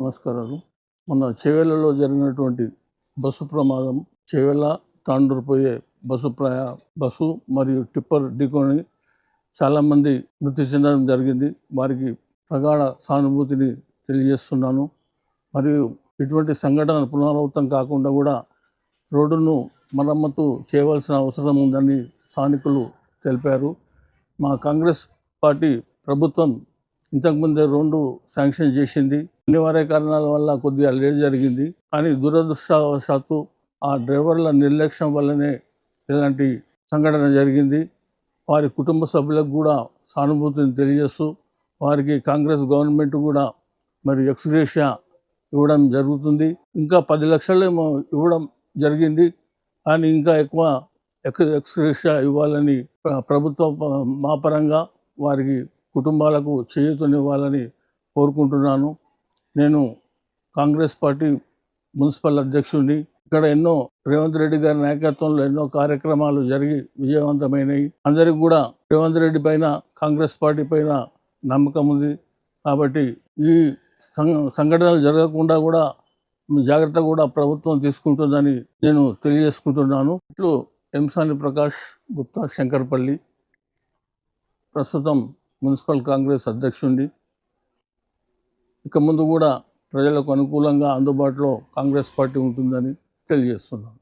నమస్కారాలు. మొన్న చేవెళ్ళలో జరిగినటువంటి బస్సు ప్రమాదం చేవెళ్ళ తాండూరు పోయే బస్సు ప్రయా బస్సు మరియు టిప్పర్ ఢీకొని చాలామంది మృతి చెందడం జరిగింది. వారికి ప్రగాఢ సానుభూతిని తెలియజేస్తున్నాను. మరియు ఇటువంటి సంఘటన పునరావృతం కాకుండా కూడా రోడ్డును మరమ్మతు చేయవలసిన అవసరం ఉందని స్థానికులు తెలిపారు. మా కాంగ్రెస్ పార్టీ ప్రభుత్వం ఇంతకుముందే రెండు శాంక్షన్ చేసింది. అనివార్య కారణాల వల్ల కొద్దిగా లేట్ జరిగింది. కానీ దురదృష్టవశాత్తు ఆ డ్రైవర్ల నిర్లక్ష్యం వల్లనే ఇలాంటి సంఘటన జరిగింది. వారి కుటుంబ సభ్యులకు కూడా సానుభూతిని తెలియజేస్తూ వారికి కాంగ్రెస్ గవర్నమెంట్ కూడా మరి ఎక్స్గ్రేషియా ఇవ్వడం జరుగుతుంది. ఇంకా పది లక్షలేమో ఇవ్వడం జరిగింది. కానీ ఇంకా ఎక్కువ ఎక్స్ ఎక్స్గ్రేషియా ఇవ్వాలని ప్రభుత్వం ప్రభుత్వ మా పరంగా వారికి కుటుంబాలకు చేయూతనివ్వాలని కోరుకుంటున్నాను. నేను కాంగ్రెస్ పార్టీ మున్సిపల్ అధ్యక్షుడిని. ఇక్కడ ఎన్నో రేవంత్ రెడ్డి గారి నాయకత్వంలో ఎన్నో కార్యక్రమాలు జరిగి విజయవంతమైనవి అందరికి కూడా రేవంత్ రెడ్డి పైన కాంగ్రెస్ పార్టీ పైన నమ్మకం ఉంది. కాబట్టి ఈ సంఘటనలు జరగకుండా కూడా జాగ్రత్త కూడా ప్రభుత్వం తీసుకుంటుందని నేను తెలియజేసుకుంటున్నాను. ఇట్లు ఎంసాని ప్రకాష్ గుప్తా శంకర్పల్లి. ప్రస్తుతం మున్సిపల్ కాంగ్రెస్ అధ్యక్షుడిని ఇక ముందు కూడా ప్రజలకు అనుకూలంగా అందుబాటులో కాంగ్రెస్ పార్టీ ఉంటుందని తెలియజేస్తున్నాను.